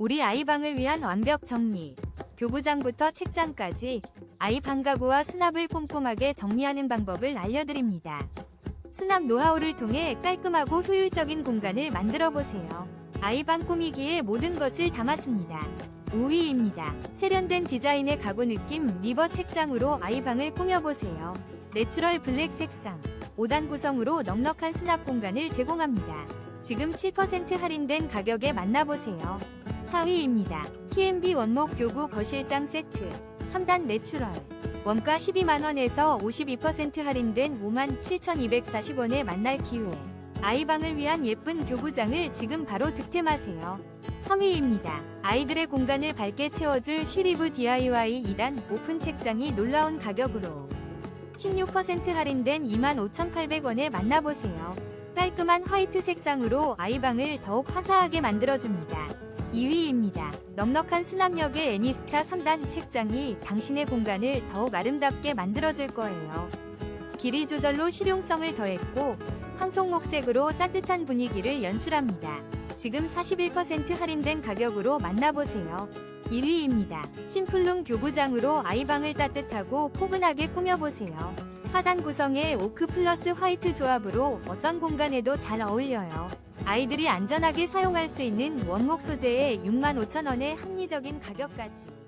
우리 아이방을 위한 완벽 정리. 교구장부터 책장까지 아이 방 가구와 수납을 꼼꼼하게 정리하는 방법을 알려드립니다. 수납 노하우를 통해 깔끔하고 효율적인 공간을 만들어 보세요. 아이방 꾸미기에 모든 것을 담았습니다. 5위입니다. 세련된 디자인의 가구 느낌 리버 책장으로 아이방을 꾸며보세요. 내추럴 블랙 색상, 5단 구성으로 넉넉한 수납 공간을 제공합니다. 지금 7% 할인된 가격에 만나보세요. 4위입니다. P&B 원목 교구 거실장 세트 3단 내추럴 원가 12만원에서 52% 할인된 57,240원에 만날 기회 아이방을 위한 예쁜 교구장을 지금 바로 득템하세요. 3위입니다. 아이들의 공간을 밝게 채워줄 슈리브 DIY 2단 오픈 책장이 놀라운 가격으로 16% 할인된 25,800원에 만나보세요. 깔끔한 화이트 색상으로 아이방을 더욱 화사하게 만들어줍니다. 2위입니다. 넉넉한 수납력의 애니스타 3단 책장이 당신의 공간을 더욱 아름답게 만들어줄 거예요. 길이 조절로 실용성을 더했고 황송 목색으로 따뜻한 분위기를 연출합니다. 지금 41% 할인된 가격으로 만나보세요. 1위입니다. 심플룸 교구장으로 아이방을 따뜻하고 포근하게 꾸며보세요. 4단 구성의 오크 플러스 화이트 조합으로 어떤 공간에도 잘 어울려요. 아이들이 안전하게 사용할 수 있는 원목 소재의 65,000원의 합리적인 가격까지.